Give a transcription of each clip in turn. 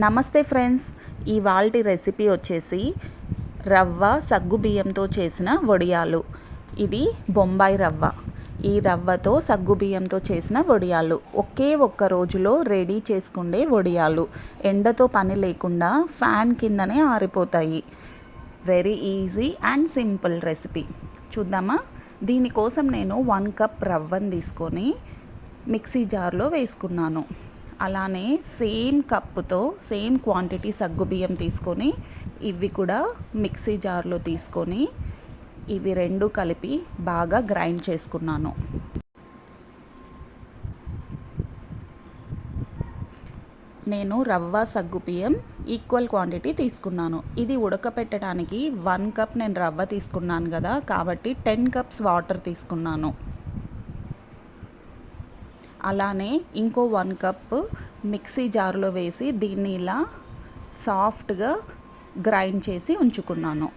నమస్తే ఫ్రెండ్స్ ఇవాల్టి రెసిపీ వచ్చేసి రవ్వ సగ్గు బియ్యంతో చేసిన వడియాలు. ఇది బొంబాయి రవ్వ. ఈ రవ్వతో సగ్గు బియ్యంతో చేసిన వడియాలు. ఒకే ఒక్క రోజులో రెడీ చేసుకుండే వడియాలు. ఎండతో పని లేకుండా ఫ్యాన్ కిందనే ఆరిపోతాయి. Very easy and simple recipe. చూద్దామా? దీనికోసం నేను వన్ కప్ రవ్వను తీసుకొని మిక్సీ జార్లో వేసుకున్నాను. అలానే సేమ్ కప్పుతో సేమ్ క్వాంటిటీ సగ్గుబియ్యం తీసుకొని ఇవి కూడా మిక్సీ జార్లో తీసుకొని ఇవి రెండు కలిపి బాగా గ్రైండ్ చేసుకున్నాను. నేను రవ్వ సగ్గుబియ్యం ఈక్వల్ క్వాంటిటీ తీసుకున్నాను. ఇది ఉడకపెట్టడానికి వన్ కప్ నేను రవ్వ తీసుకున్నాను కదా కాబట్టి టెన్ కప్స్ వాటర్ తీసుకున్నాను. అలానే ఇంకో వన్ కప్ మిక్సీ జార్లో వేసి దీన్ని ఇలా సాఫ్ట్గా గ్రైండ్ చేసి ఉంచుకున్నాను.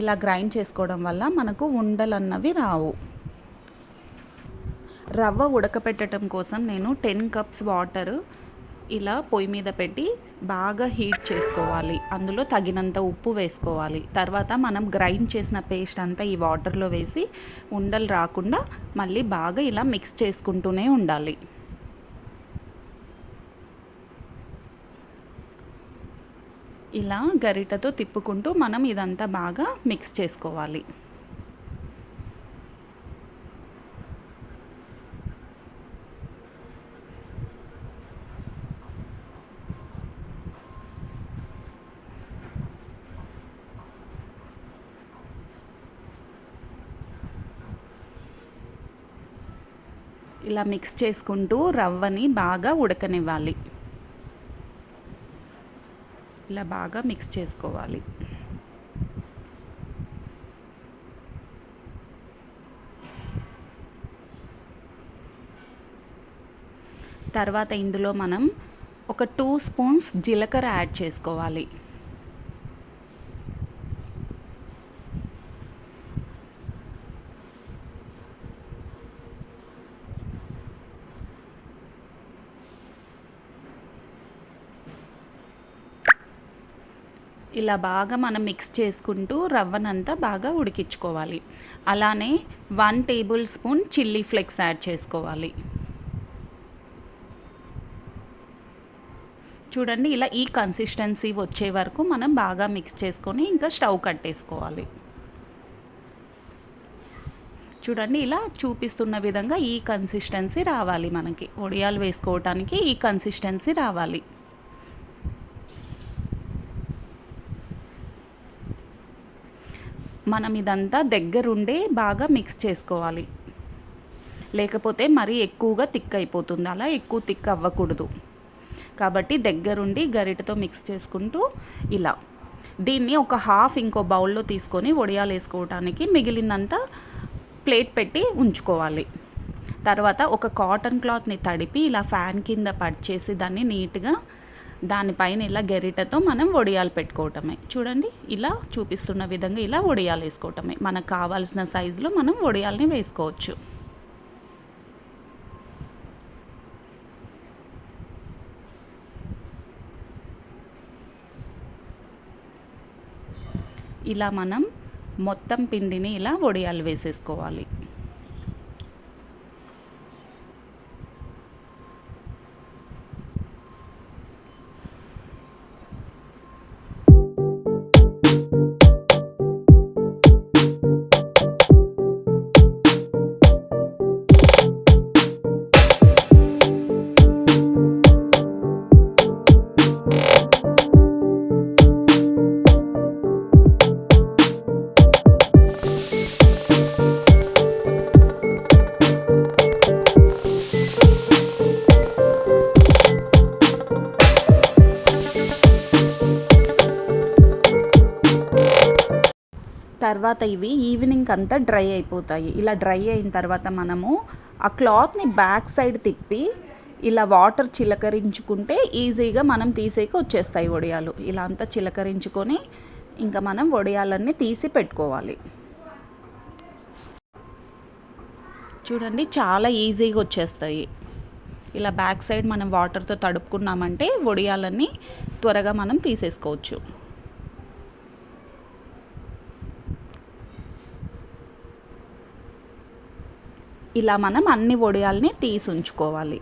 ఇలా గ్రైండ్ చేసుకోవడం వల్ల మనకు ఉండలన్నవి రావు. రవ్వ ఉడకపెట్టడం కోసం నేను టెన్ కప్స్ వాటర్ ఇలా పొయ్యి మీద పెట్టి బాగా హీట్ చేసుకోవాలి. అందులో తగినంత ఉప్పు వేసుకోవాలి. తర్వాత మనం గ్రైండ్ చేసిన పేస్ట్ అంతా ఈ వాటర్లో వేసి ఉండలు రాకుండా మళ్ళీ బాగా ఇలా మిక్స్ చేసుకుంటూనే ఉండాలి. ఇలా గరిటతో తిప్పుకుంటూ మనం ఇదంతా బాగా మిక్స్ చేసుకోవాలి. ఇలా మిక్స్ చేసుకుంటూ రవ్వని బాగా ఉడకనివ్వాలి. ఇలా బాగా మిక్స్ చేసుకోవాలి. తర్వాత ఇందులో మనం ఒక టూ స్పూన్స్ జీలకర్ర యాడ్ చేసుకోవాలి. ఇలా బాగా మనం మిక్స్ చేసుకుంటూ రవ్వనంతా బాగా ఉడికించుకోవాలి. అలానే one tablespoon chilli flakes add చేసుకోవాలి. చూడండి ఇలా ఈ కన్సిస్టెన్సీ వచ్చే వరకు మనం బాగా మిక్స్ చేసుకొని ఇంకా స్టవ్ కట్టేసుకోవాలి. చూడండి ఇలా చూపిస్తున్న విధంగా ఈ కన్సిస్టెన్సీ రావాలి మనకి. ఒడియాలు వేసుకోవటానికి ఈ కన్సిస్టెన్సీ రావాలి. మనం ఇదంతా దగ్గరుండే బాగా మిక్స్ చేసుకోవాలి. లేకపోతే మరీ ఎక్కువగా థిక్ అయిపోతుంది. అలా ఎక్కువ థిక్ అవ్వకూడదు. కాబట్టి దగ్గరుండి గరిటతో మిక్స్ చేసుకుంటూ ఇలా. దీన్ని ఒక హాఫ్ ఇంకో బౌల్లో తీసుకొని వడియాలు వేసుకోవడానికి మిగిలిందంతా ప్లేట్ పెట్టి ఉంచుకోవాలి. తర్వాత ఒక కాటన్ క్లాత్ని తడిపి ఇలా ఫ్యాన్ కింద పడిచేసి దాన్ని నీట్గా దానిపైన ఇలా గెరిటతో మనం వడియాలు పెట్టుకోవటమే. చూడండి ఇలా చూపిస్తున్న విధంగా ఇలా వడియాలు వేసుకోవటమే. మనకు కావాల్సిన సైజులో మనం వడియాల్ని వేసుకోవచ్చు. ఇలా మనం మొత్తం పిండిని ఇలా వడియాలు వేసేసుకోవాలి. తర్వాత ఇవి ఈవినింగ్ అంతా డ్రై అయిపోతాయి. ఇలా డ్రై అయిన తర్వాత మనము ఆ క్లాత్ని బ్యాక్ సైడ్ తిప్పి ఇలా వాటర్ చిలకరించుకుంటే ఈజీగా మనం తీసేకి వచ్చేస్తాయి వడియాలు. ఇలా అంతా చిలకరించుకొని ఇంకా మనం వడియాలన్నీ తీసి పెట్టుకోవాలి. చూడండి చాలా ఈజీగా వచ్చేస్తాయి. ఇలా బ్యాక్ సైడ్ మనం వాటర్తో తడుపుకున్నామంటే వడియాలన్నీ త్వరగా మనం తీసేసుకోవచ్చు. ఇలా మనం అన్ని వడియాల్ని తీసి ఉంచుకోవాలి.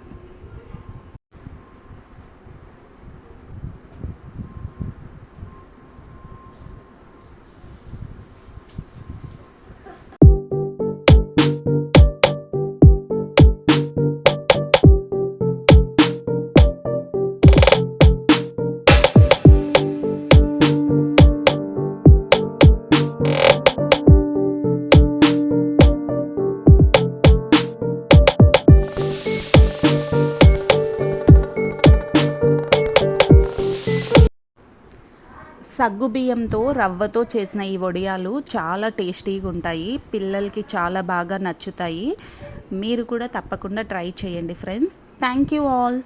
సగ్గు బియ్యంతో రవ్వతో చేసిన ఈ వడియాలు చాలా టేస్టీగా ఉంటాయి. పిల్లలకి చాలా బాగా నచ్చుతాయి. మీరు కూడా తప్పకుండా ట్రై చేయండి ఫ్రెండ్స్. Thank you all.